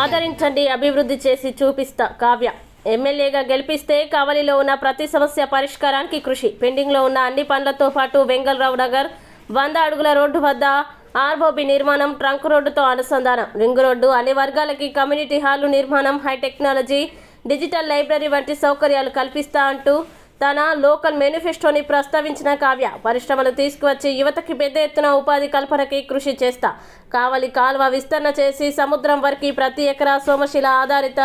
ఆదరించండి అభివృద్ధి చేసి చూపిస్తా. కావ్య ఎమ్మెల్యేగా గెలిపిస్తే కావలిలో ఉన్న ప్రతి సమస్య పరిష్కారానికి కృషి. పెండింగ్లో ఉన్న అన్ని పనులతో పాటు వెంగళరావు నగర్ వంద అడుగుల రోడ్డు వద్ద ఆర్ఓబి నిర్మాణం ట్రంక్ రోడ్డుతో అనుసంధానం. రింగ్ రోడ్డు అన్ని వర్గాలకి కమ్యూనిటీ హాలు నిర్మాణం హై టెక్నాలజీ డిజిటల్ లైబ్రరీ వంటి సౌకర్యాలు కల్పిస్తా అంటూ తన లోకల్ మేనిఫెస్టోని ప్రస్తావించిన కావ్య. పరిశ్రమలు తీసుకువచ్చి యువతకి పెద్ద ఎత్తున ఉపాధి కల్పనకి కృషి చేస్తా. కావలి కాల్వ విస్తరణ చేసి సముద్రం వరకు ప్రతి ఎకరా సోమశిల ఆధారిత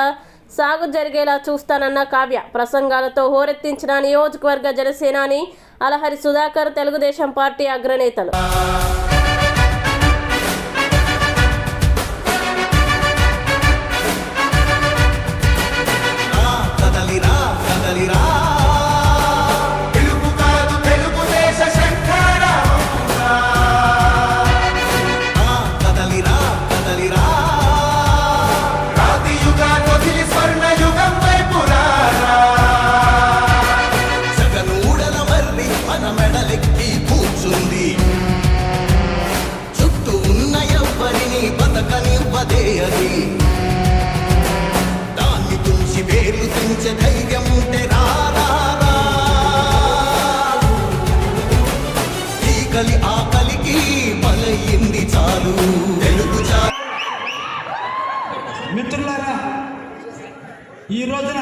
సాగు జరిగేలా చూస్తానన్న కావ్య. ప్రసంగాలతో హోరెత్తించిన నియోజకవర్గ జనసేనాని అలహరి సుధాకర్ తెలుగుదేశం పార్టీ అగ్రనేతలు. ఈ రోజున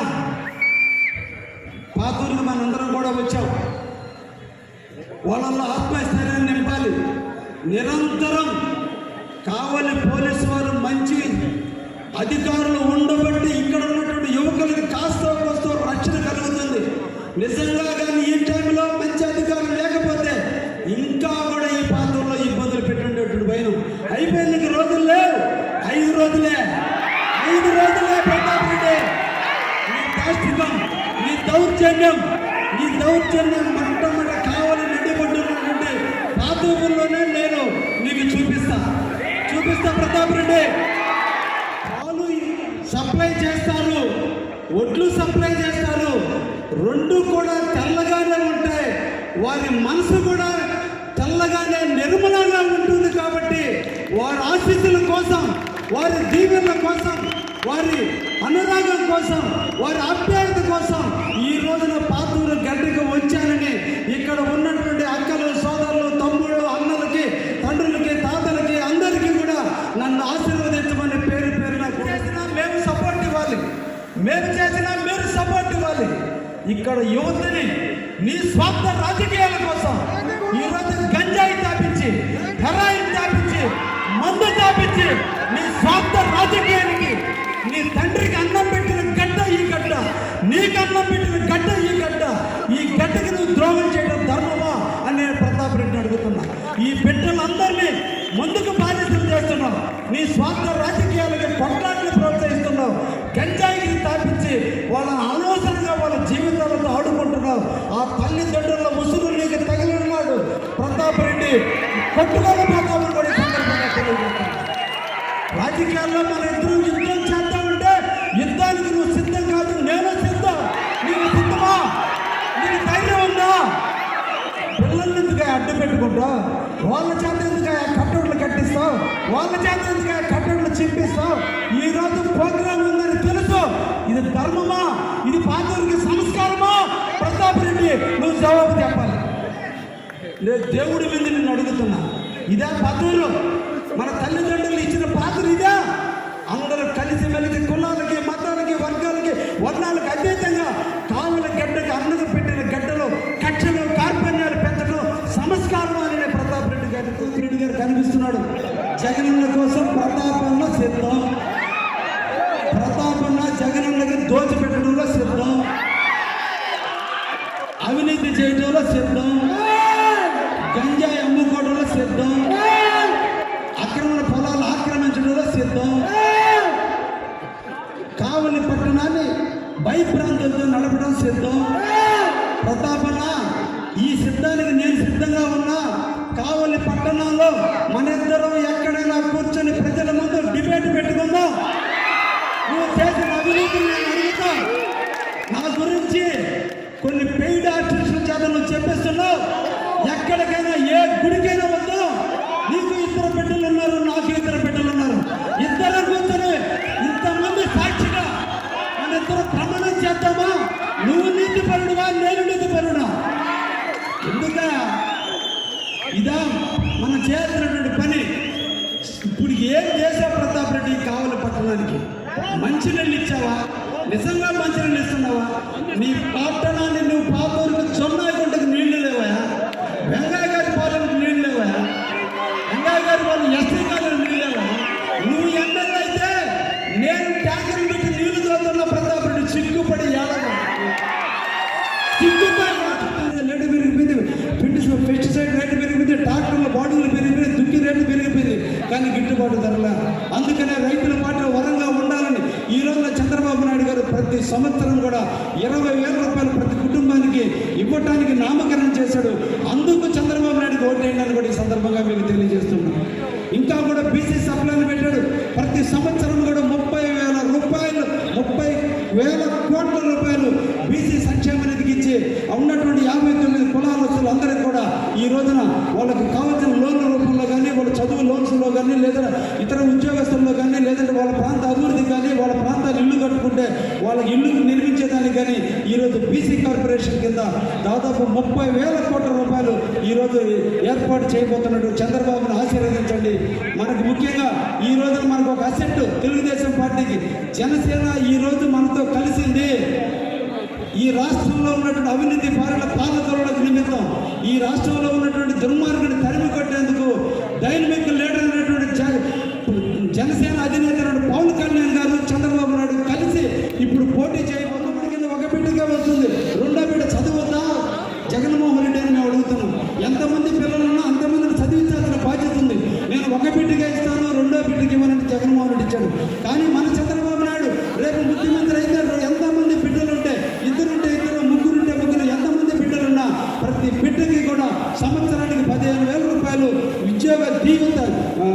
పాతూరుకు మనందరం కూడా వచ్చాం. వాళ్ళ ఆత్మస్థైర్యాన్ని నింపాలి. నిరంతరం కావలి పోలీసు వారు మంచి అధికారులు ఉండబట్టి ఇక్కడ ఉన్నటువంటి యువకులకి కాస్త కోస్తో రక్షణ కలుగుతుంది. నిజంగా కానీ ఈ టైంలో మంచి అధికారులు లేకపోతే ఇంకా కూడా ఈ పాత్రలో ఇబ్బందులు పెట్టుండేటువంటి భయం అయిపోయింది ఇంక రోజులు లేవు ఐదు రోజులే ఐదు రోజులే ప్రతాప్ రెడ్డి నీ దాష్టికం నీ దౌర్జన్యం. నీ దౌర్జన్యం మొట్టమొదట కావాలి నిండిపడుతున్నటువంటి పాతూరులోనే నేను నీకు చూపిస్తా. చూపిస్తా ప్రతాప్ రెడ్డి. పాలు సప్లై చేస్తారు ఒడ్లు సప్లై చేస్తారు. రెండు కూడా తెల్లగానే ఉంటాయి. వారి మనసు కూడా తెల్లగానే నిర్మలంగా ఉంటుంది కాబట్టి వారి ఆశీస్సుల కోసం వారి దీవెనల కోసం వారి అనురాగం కోసం వారి ఆప్యాయత కోసం ఈ రోజున పాతూరు గడ్డకు వచ్చానని ఇక్కడ ఉన్నటువంటి అక్కలు సోదరులు తమ్ముళ్ళు అన్నలకి తండ్రులకి తాతలకి అందరికీ కూడా నన్ను ఆశీర్వదించమని పేరు పేరున చేసినా మేము సపోర్ట్ ఇవ్వాలి. మేము చేసినా మీరు సపోర్ట్ ఇవ్వాలి. ఇక్కడ యువతని నీ స్వార్థ రాజకీయాల కోసం కొట్టుకోకపోతామని కూడా సందర్భంగా తెలియజేస్తున్నాను రాజకీయాల్లో మన ఇద్దరు యుద్ధం చేద్దామంటే యుద్ధానికి నువ్వు సిద్ధం కాదు నేను సిద్ధం. నీకు సిద్ధమా? నీకు ధైర్యం ఉందా? పిల్లల్ని ఎందుకు అడ్డు పెట్టుకుంటా? వాళ్ళ చేత ఎందుకు కట్టడులు కట్టిస్తావు? వాళ్ళ చేత ఎందుకు కట్టడులు చింపిస్తావు? ఈరోజు రోజు ప్రోగ్రామ్ ఉందని తెలుసు. ఇది ధర్మమా? ఇది పాతూరికి సంస్కారమా? ప్రతాప్ రెడ్డి నువ్వు జవాబు చెప్పాలి. నేను దేవుడి మీద నిన్ను అడుగుతున్నా. ఇదే పదవులు మన తల్లిదండ్రులు ఇచ్చిన కావలి పట్టణాన్ని భయప్రాంతంతో నడపడం సిద్ధం. ప్రతాపన ఈ సిద్ధానికి నేను సిద్ధంగా ఉన్నా. కావలి పట్టణంలో మన అర్థమా నువ్వు నీతి పరుడువా నేను నీతి పరుడా? ఎందుక? ఇదా మనం చేస్తున్నటువంటి పని. ఇప్పుడు ఏం చేసా ప్రతాప్ రెడ్డి కావాలి పట్టణానికి? మంచి నీళ్ళు ఇచ్చావా? నిజంగా మంచి నీళ్ళు ఇస్తున్నావా? నీ పట్టణాన్ని నువ్వు పాతూరుకు చొన్నాయి కొంటకు నీళ్ళు లేవా? వెంగయ్య గారి పాలనకు నీళ్ళు లేవా? వెంగయ్య గారి పాలన ఎస్టీ కాలం నీళ్ళు లేవా? నువ్వు ఎమ్మెల్యే అయితే నేను ట్యాంక్ కానీ గిట్టుబాటు ధరల అందుకనే రైతుల పాటలు వరంగా ఉండాలని ఈ రోజున చంద్రబాబు నాయుడు గారు ప్రతి సంవత్సరం కూడా ఇరవై వేల రూపాయలు ప్రతి కుటుంబానికి ఇవ్వటానికి నామకరణం చేశాడు. అందుకు చంద్రబాబు నాయుడుకి ఓటేయండి అని కూడా ఈ సందర్భంగా మీకు తెలియజేస్తున్నాం. ఇంకా కూడా బీసీ సప్లైలు పెట్టాడు. ప్రతి సంవత్సరం కూడా ముప్పై వేల రూపాయలు ముప్పై వేల కోట్ల రూపాయలు బీసీ సంక్షేమ నిధికి ఇచ్చి ఉన్నటువంటి యాభై తొమ్మిది కులాల వస్తువులు అందరికీ కూడా ఈ రోజున వాళ్ళకి కావాల్సిన లోన్ల రూపంలో కానీ వాళ్ళ పౌరుషంలో కానీ లేదా ఇతర ఉద్యోగస్తుల్లో కానీ లేదంటే వాళ్ళ ప్రాంత అభివృద్ధి కానీ వాళ్ళ ప్రాంతాలు ఇల్లు కట్టుకుంటే వాళ్ళ ఇల్లు నిర్మించేదానికి కానీ ఈరోజు బీసీ కార్పొరేషన్ కింద దాదాపు ముప్పై వేల కోట్ల రూపాయలు ఈరోజు ఏర్పాటు చేయబోతున్నట్టు చంద్రబాబును ఆశీర్వదించండి. మనకు ముఖ్యంగా ఈ రోజు మనకు ఒక అసెట్ తెలుగుదేశం పార్టీకి జనసేన ఈ రోజు మనతో కలిసింది. ఈ రాష్ట్రంలో ఉన్నటువంటి అవినీతి పాలన పాలకులకు నిమిత్తం ఈ రాష్ట్రంలో ఉన్నటువంటి దుర్మార్గుని తరిమి కొట్టేందుకు డైనమిక్ లీడర్ అయినటువంటి జ- జనసేన అధినేత అయినటువంటి పవన్ కళ్యాణ్ గారు చంద్రబాబు నాయుడు కలిసి ఇప్పుడు పోటీ చేయబోతున్న కింద ఒక బిడ్డగా వస్తుంది రెండో బిడ్డ చదువుతా జగన్మోహన్ రెడ్డి అని మేము అడుగుతున్నాం ఎంతమంది పిల్లలున్నా అంతమందిని చదివించాల్సిన బాధ్యత ఉంది నేను ఒక బిడ్డగా ఇస్తాను రెండో బిడ్డకి ఇవ్వనంటే జగన్మోహన్ రెడ్డి ఇచ్చాడు కానీ మన చంద్రబాబు నాయుడు రేపు ముఖ్యమంత్రి అయితే ఎంతమంది బిడ్డలుంటే ఇద్దరుంటే ఇద్దరు ముగ్గురుంటే ముగ్గురు ఎంతమంది బిడ్డలున్నా ప్రతి బిడ్డకి కూడా సంవత్సరానికి పదిహేను వేల రూపాయలు ఉద్యోగ దీవెన ఆ,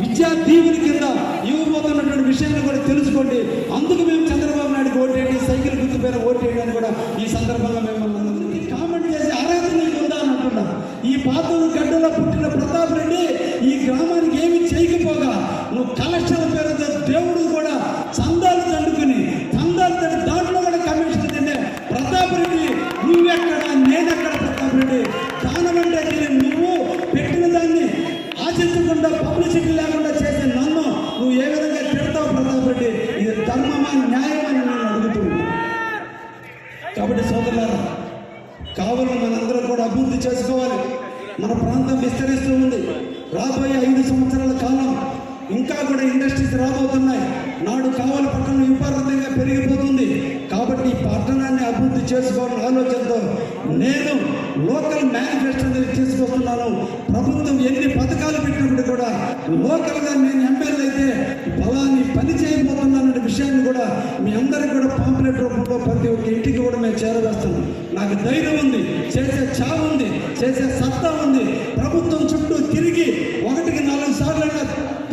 విద్యా దీవెన కింద ఇవ్వబోతున్నటువంటి విషయాన్ని కూడా తెలుసుకోండి. అందుకు మేము చంద్రబాబు నాయుడు ఓటేయండి సైకిల్ గుర్తు పేరు ఓటేయండి అని కూడా ఈ సందర్భంగా మిమ్మల్ని అందరినీ కామెంట్ చేసి అర్హత నీకు ఉందా ఈ పాతూరు గడ్డలో పుట్టిన ప్రతాప్ రెడ్డి ఈ గ్రామ అభివృద్ధి చేసుకోవాలి. మన ప్రాంతం విస్తరిస్తూ ఉంది. రాబోయే ఐదు సంవత్సరాల కాలం ఇంకా కూడా ఇండస్ట్రీస్ రాబోతున్నాయి. నాడు కావాలి పట్టణం విపరీతంగా పెరిగిపోతుంది. కాబట్టి ఈ పట్టణాన్ని అభివృద్ధి చేసుకోవాలని ఆలోచనతో నేను లోకల్ మేనిఫెస్టో తీసుకొస్తున్నాను. ప్రభుత్వం ఎన్ని పథకాలు పెట్టినప్పుడు కూడా లోకల్గా నేను ఎమ్మెల్యే అయితే ఫలాన్ని పని చేయబోతున్నాననే విషయాన్ని కూడా మీ అందరికీ కూడా పాంప్లెట్ రూపంలో ప్రతి ఒక్క ఇంటికి కూడా మేము చేరవేస్తున్నాం. నాకు ధైర్యం ఉంది. చేసే చావు ఉంది. చేసే సత్తా ఉంది. ప్రభుత్వం చుట్టూ తిరిగి ఒకటికి నాలుగు సార్లు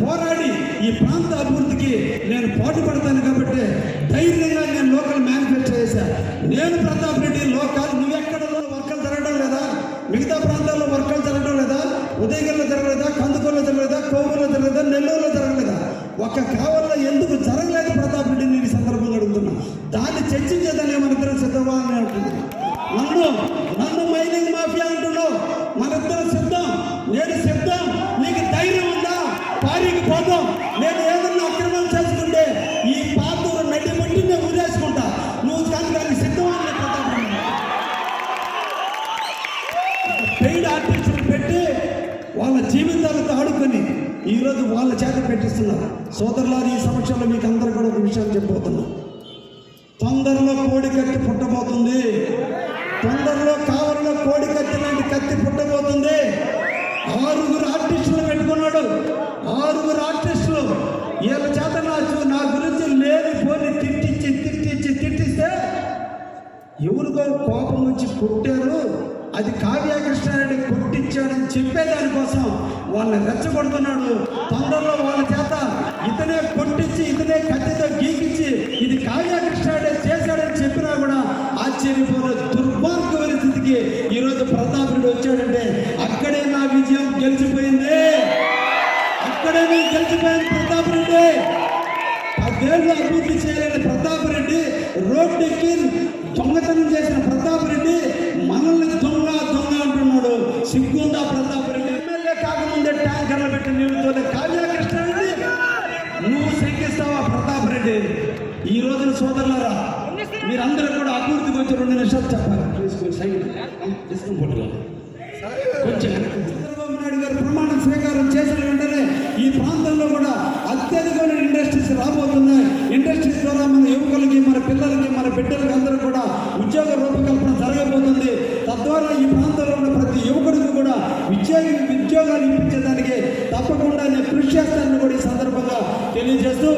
పోరాడి ఈ ప్రాంత అభివృద్ధికి నేను పాటుపడతాను కాబట్టి ధైర్యంగా నేను లోకల్ మేనిఫెస్టో చేశాను నేను ప్రతాప్ రెడ్డి లోకల్ నువ్వెక్కడ వర్కలు జరగడం లేదా? మిగతా ప్రాంతాల్లో వర్కలు జరగడం లేదా? ఉదయగిరిలో జరగలేదా? కందుకూరులో జరగలేదా? కోవూరులో జరగలేదా? నెల్లూరులో జరగలేదా? ఒక్క కావల్లో ఎందుకు జరగలేదు ప్రతాప్ రెడ్డి నేను ఈ సందర్భంగా అడుగుతున్నా. దాన్ని చర్చించేదాన్ని మన ఇద్దరం సిద్ధమా అని అంటున్నాను నన్ను వాళ్ళ చేత పెట్టిస్తున్నారు సోదరులారి ఈ సమక్షంలో మీకు అందరూ కూడా ఒక విషయం చెప్పబోతున్నా. తొందరలో కోడి కత్తి పుట్టబోతుంది. తొందరలో కావలిలో కోడి కత్తి లాంటి కత్తి పుట్టబోతుంది. ఆరుగురు ఆర్టిస్టులు పెట్టుకున్నాడు. ఆరుగురు ఆర్టిస్టులు. వీళ్ళ చేత నా నా గురించి లేని పోని తిట్టించి తిట్టించి తిట్టిస్తే ఎవరికో కోపం వచ్చి పుట్టారు అది కావ్యాకృష్ణ కొట్టించాడని చెప్పేదానికోసం వాళ్ళని రెచ్చగొడుతున్నాడు. తొందరలో వాళ్ళ చేత ఇతనే కొట్టించి ఇతనే కత్తితో గీకించి ఇది కావ్యకృష్ణారెడ్డి చేశాడని చెప్పినా కూడా ఆశ్చర్యపోయిన దుర్మార్గమైన స్థితికి ఈరోజు ప్రతాపుడు వచ్చాడంటే అక్కడే నా విజయం గెలిచిపోయింది. అక్కడే నేను గెలిచిపోయింది ప్రతాప్ రెడ్డి పదేళ్ళు అభివృద్ధి చేయలేని ప్రతాప్ రెడ్డి రోడ్డెక్కి దొంగతనం చేసిన ప్రతాప్ రెడ్డి మనల్ని దొంగ దొంగ అంటున్నాడు. సిగ్గుందా ప్రతాప్ రెడ్డి ఎమ్మెల్యే కాకముందే ట్యాంకర్లు పెట్టి నీళ్ళతోనే కావ్యకృష్ణ రెడ్డి నువ్వు శంకిస్తావా ప్రతాప్ రెడ్డి ఈ రోజున సోదరులారా మీరందరూ కూడా అభివృద్ధికి వచ్చి రెండు నిమిషాలు చెప్పాలి. తీసుకొని సైడ్ కొంచెం వెనక్కి. చంద్రబాబు నాయుడు గారు ప్రమాణం స్వీకారం చేసిన వెంటనే ఈ ప్రాంతంలో కూడా అత్యధికమైన ఇండస్ట్రీస్ రాబోతున్నాయి ఇండస్ట్రీస్ ద్వారా మన యువకులకి మన పిల్లలకి మన బిడ్డలకి అందరూ కూడా ఉద్యోగ రూపకల్పన జరగబోతుంది తద్వారా ఈ ప్రాంతంలో ఉన్న ప్రతి యువకుడికి కూడా ఉద్యోగ ఉద్యోగాలు ఇప్పించడానికి తప్పకుండా నేను కృషి చేస్తానని కూడా ఈ సందర్భంగా తెలియజేస్తూ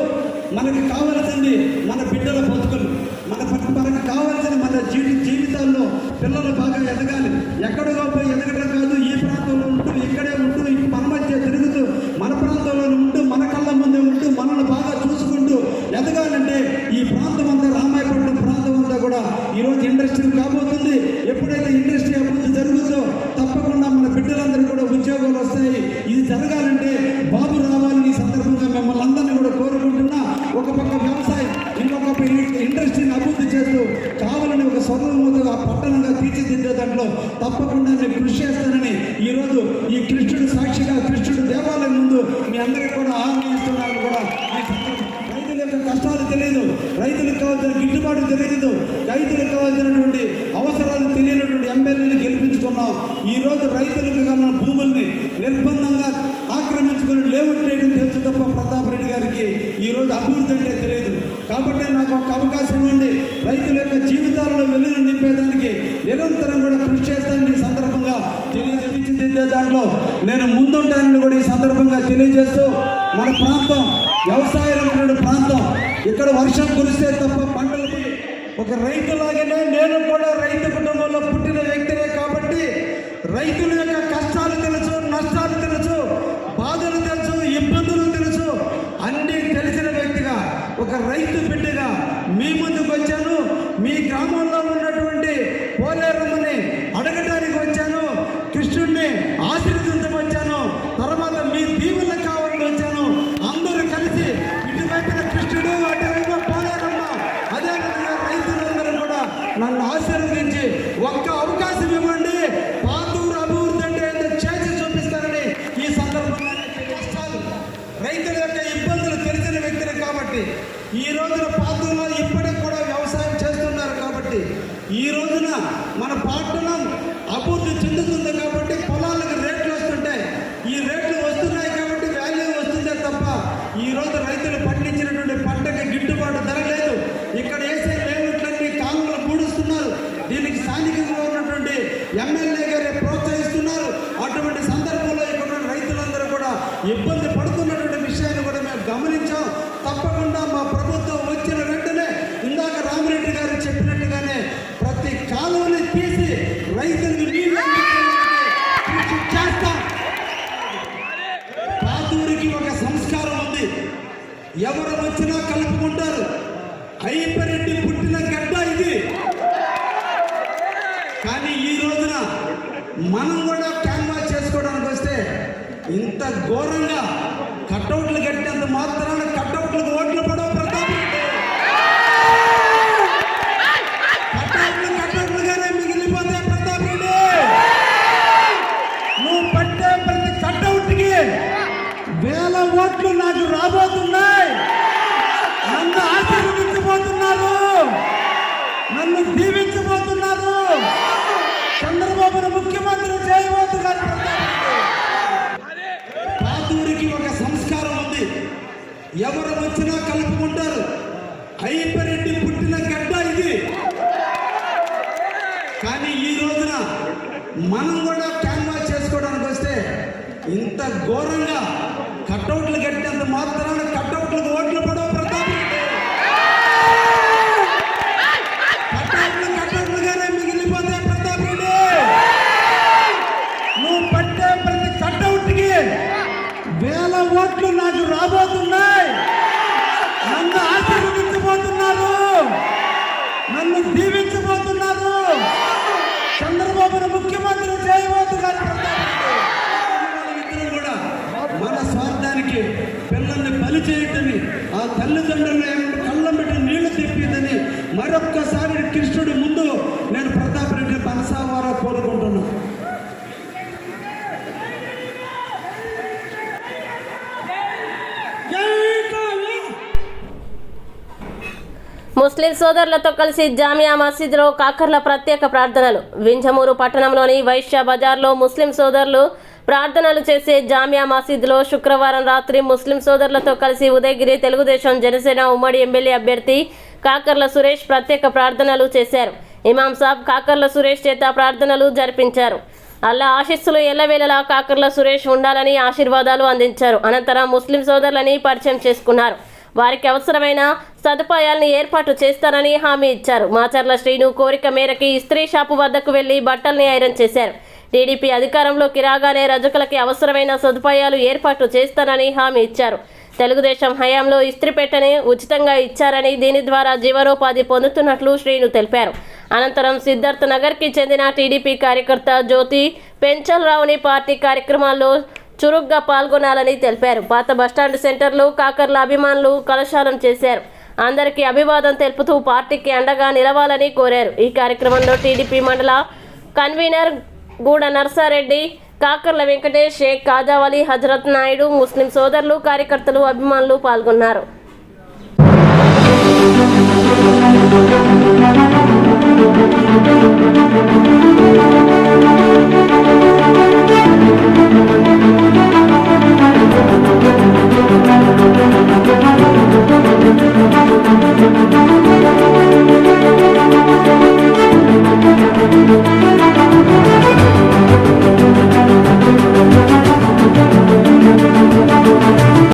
మనకి కావలసింది మన బిడ్డల బతుకులు మన ప- మనకు కావాల్సిన మన జీవి జీవితాల్లో పిల్లలు బాగా ఎదగాలి. ఎక్కడికో పోయి ఎదగడం కాదు ఈ ప్రాంతంలో ఉంటూ ఇక్కడే ఉంటూ ఈ మన మధ్య తిరుగుతూ మన ప్రాంతంలో ఉంటూ మన కళ్ళ ముందే ఉంటూ మనల్ని బాగా చూసుకుంటూ ఎదగాలంటే ఈ ప్రాంతం అంతా రామాయపట్నం ప్రాంతం అంతా కూడా ఈరోజు ఇండస్ట్రీ కాబోతుంది ఎప్పుడైతే ఇండస్ట్రీ అభివృద్ధి జరుగుతుందో తప్పకుండా మన బిడ్డలందరూ కూడా ఉద్యోగాలు వస్తాయి ఇది జరగాలంటే బాబు రావాలని ఈ సందర్భంగా మిమ్మల్ని అందరినీ కూడా కోరుకుంటున్నా ఒక పక్క వ్యవసాయం ఇంకొక పక్క ఇండస్ట్రీని అభివృద్ధి చేస్తూ కావాలని ఒక స్వర్ణముగా పట్టణంగా తీర్చిదిద్దే దాంట్లో తప్పకుండా నేను కృషి చేస్తానని ఈరోజు ఈ కృష్ణుడు సాక్షిగా కృష్ణుడు దేవాలయం ముందు మీ అందరికీ కూడా హామీ ఇస్తున్నాను కూడా ఈ సందర్భంగా రైతుల యొక్క కష్టాలు తెలియదు రైతులకు కావాల్సిన గిట్టుబాటు తెలియదు రైతులకు కావాల్సినటువంటి అవసరాలు తెలియనటువంటి ఎమ్మెల్యేలు గెలిపించుకున్నాం. ఈ రోజు రైతులకు కావాలన్న భూముల్ని నిర్బంధంగా ఆక్రమించుకుని లేఅవుట్ చేయడం తెలుసు తప్ప ప్రతాప్ రెడ్డి గారికి ఈ రోజు అభివృద్ధి అంటే తెలియదు. కాబట్టి నాకు ఒక అవకాశం ఉంది. రైతుల యొక్క జీవితాలలో వెలుగు నింపేదానికి నిరంతరం కూడా కృషి చేస్తానని ఈ సందర్భంగా తెలియజేసిందే దాంట్లో నేను ముందుంటానని కూడా ఈ సందర్భంగా తెలియజేస్తూ మన ప్రాంతం వ్యవసాయ ప్రాంతం ఇక్కడ వర్షం కురిస్తే తప్ప పంటలు ఒక రైతులాగానే నేను కూడా రైతు కుటుంబంలో పుట్టిన వ్యక్తినే కాబట్టి రైతులు యొక్క కష్టాలు తెలుసు నష్టాలు తెలుసు బాధలు తెలుసు ఇబ్బందులు తెలుసు అన్నీ తెలిసిన వ్యక్తిగా ఒక రైతు బిడ్డగా మీ ముందుకు వచ్చాను మీ గ్రామంలో ఉన్నటువంటి పోలేరమ్మని అడగడానికి వచ్చాను కృష్ణుడిని ఆశీర్వదించడం వచ్చాను తర్వాత మీ దీవులు కావాలని వచ్చాను అందరూ కలిసి ఇటువైపున కృష్ణుడు అటువైపు పోలేరమ్మ అదేవిధంగా రైతులందరూ కూడా నన్ను ఆశీర్వదించి ఒక్క అవకాశం ఇవ్వండి పాతూరు అభివృద్ధి అంటే ఏంటో చేసి చూపిస్తారని ఈ సందర్భంగా నేను కష్టాలు రైతుల యొక్క ఇబ్బందులు తెలిసిన వ్యక్తులు కాబట్టి ఈ రోజున పాతూరులో ఇప్పటికి కూడా వ్యవసాయం చేస్తున్నారు కాబట్టి ఈ రోజున మన పట్టణం అభివృద్ధి చెందుతుంది కాబట్టి పొలాలకు రేట్లు వస్తుంటాయి ఈ రేట్లు వస్తున్నాయి కాబట్టి వాల్యూ వస్తుందే తప్ప ఈ రోజు రైతులు పండించినటువంటి పంటకి గిట్టుబాటు ధర లేదు ఇక్కడ వేసే లేవుట్లన్నీ కాలువలు పూడుస్తున్నారు దీనికి స్థానికంగా ఉన్నటువంటి ఎమ్మెల్యే గారే ప్రోత్సహిస్తున్నారు అటువంటి సందర్భంలో ఇక్కడ ఉన్న రైతులందరూ కూడా ఇబ్బంది పడుతున్నటువంటి విషయాన్ని కూడా మేము గమనించాం. తప్పకుండా మా ప్రభుత్వం వచ్చిన వెంటనే ఇందాక రామిరెడ్డి గారు చెప్పినట్టుగానే ప్రతి కాలువని తీసి రైతులకు నీళ్ళు చేస్తాం. పాతూరికి ఒక సంస్కారం ఉంది. ఎవరు వచ్చినా కలుపుకుంటారు అయ్యప్పరెడ్డి పుట్టిన గడ్డ ఇది కానీ ఈ రోజున మనం కూడా క్యాన్వాస్ చేసుకోవడానికి వస్తే ఇంత ఘోరంగా కట్అవుట్లు కట్టినంత మాత్రం అయ్యప్పరెడ్డి పుట్టిన గడ్డ ఇది. కానీ ఈ రోజున మనం కూడా క్యాన్వాస్ చేసుకోవడానికి వస్తే ఇంత ఘోరంగా కట్అవుట్లు కట్టినంత మాత్రాన కట్అవుట్లకు ఓట్లు పడవ ప్రతాప్ కట్అవుట్లు కట్అవుట్లుగానే మిగిలిపోతే ప్రతాప్ రెడ్డి. నువ్వు పట్టే ప్రతి కట్అవుట్కి వేల ఓట్లు నాకు రాబోతున్నా. నన్ను దీవించబోతున్నారు. చంద్రబాబును ముఖ్యమంత్రి చేయబోతున్నారు ఇద్దరు కూడా మన స్వార్థానికి పిల్లల్ని బలి చేయటని ఆ తల్లిదండ్రులు కళ్ళం పెట్టి నీళ్ళు తెప్పిదని మరొక్కసారి కృష్ణుడి ముందు నేను ప్రతాప్ రెడ్డి మనసావారా కోరుకుంటున్నాను. ముస్లిం సోదరులతో కలిసి జామియా మసీదులో కాకర్ల ప్రత్యేక ప్రార్థనలు. వింజమూరు పట్టణంలోని వైశ్య బజార్లో ముస్లిం సోదరులు ప్రార్థనలు చేసే జామియా మసీదులో శుక్రవారం రాత్రి ముస్లిం సోదరులతో కలిసి ఉదయగిరి తెలుగుదేశం జనసేన ఉమ్మడి ఎమ్మెల్యే అభ్యర్థి కాకర్ల సురేష్ ప్రత్యేక ప్రార్థనలు చేశారు. ఇమాం సాబ్ కాకర్ల సురేష్ చేత ప్రార్థనలు జరిపించారు. అల్లా ఆశీస్సులు ఎల్లవేళలా కాకర్ల సురేష్ ఉండాలని ఆశీర్వాదాలు అందించారు. అనంతరం ముస్లిం సోదరులని పరిచయం చేసుకున్నారు. వారికి అవసరమైన సదుపాయాలను ఏర్పాటు చేస్తారని హామీ ఇచ్చారు. మాచర్ల శ్రీను కోరిక మేరకి ఇస్త్రీ షాపు వద్దకు వెళ్ళి బట్టల్ని ఐరన్ చేశారు. టీడీపీ అధికారంలోకి రాగానే రజకులకి అవసరమైన సదుపాయాలు ఏర్పాటు చేస్తానని హామీ ఇచ్చారు. తెలుగుదేశం హయాంలో ఇస్త్రీపేటని ఉచితంగా ఇచ్చారని దీని ద్వారా జీవనోపాధి పొందుతున్నట్లు శ్రీను తెలిపారు. అనంతరం సిద్ధార్థ్ నగర్కి చెందిన టీడీపీ కార్యకర్త జ్యోతి పెంచల్రావుని పార్టీ కార్యక్రమాల్లో చురుగ్గా పాల్గొనాలని తెలిపారు. పాత బస్టాండ్ సెంటర్లో కాకర్ల అభిమానులు కలశాలం చేశారు. అందరికీ అభివాదం తెలుపుతూ పార్టీకి అండగా నిలవాలని కోరారు. ఈ కార్యక్రమంలో టీడీపీ మండల కన్వీనర్ గూడ నర్సారెడ్డి కాకర్ల వెంకటేష్ షేక్ కాజావలి హజరత్ నాయుడు ముస్లిం సోదరులు కార్యకర్తలు అభిమానులు పాల్గొన్నారు.